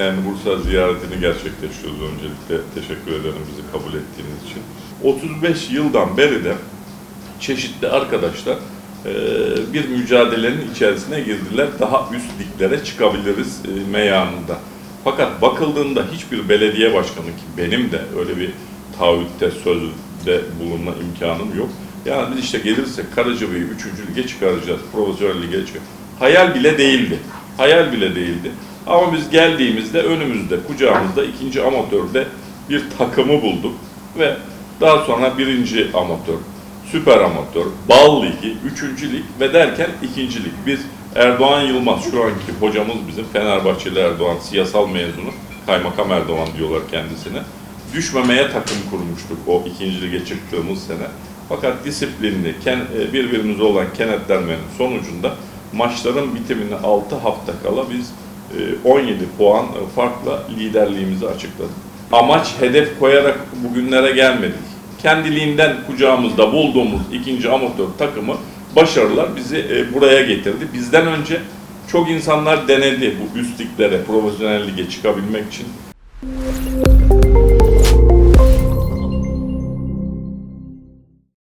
En Bursa ziyaretini gerçekleştiriyoruz. Öncelikle teşekkür ederim bizi kabul ettiğiniz için. 35 yıldan beri de çeşitli arkadaşlar e, bir mücadelenin içerisine girdiler. Daha üst liglere çıkabiliriz e, meyanında. Fakat bakıldığında hiçbir belediye başkanı ki benim de öyle bir taahhütte, sözde bulunma imkanım yok. Yani biz işte gelirsek Karacabey'i 3. lige çıkaracağız, profesyonel lige çıkaracağız. Hayal bile değildi. Hayal bile değildi. Ama biz geldiğimizde önümüzde, kucağımızda ikinci amatörde bir takımı bulduk ve daha sonra birinci amatör, süper amatör, bal ligi, üçüncü lig ve derken ikinci lig. Biz Erdoğan Yılmaz şu anki hocamız bizim Fenerbahçeli Erdoğan siyasal mezunu. Kaymakam Erdoğan diyorlar kendisine. Düşmemeye takım kurmuştuk o ikinci lige çıktığımız sene. Fakat disiplinli, e, birbirimize olan kenetlenmenin sonucunda maçların bitimine 6 hafta kala biz 17 puan e, farkla liderliğimizi açıkladık. Amaç hedef koyarak bugünlere gelmedik. Kendiliğinden kucağımızda bulduğumuz ikinci amatör takımı başarılar bizi e, buraya getirdi. Bizden önce çok insanlar denedi bu üst liglere, profesyonel lige çıkabilmek için.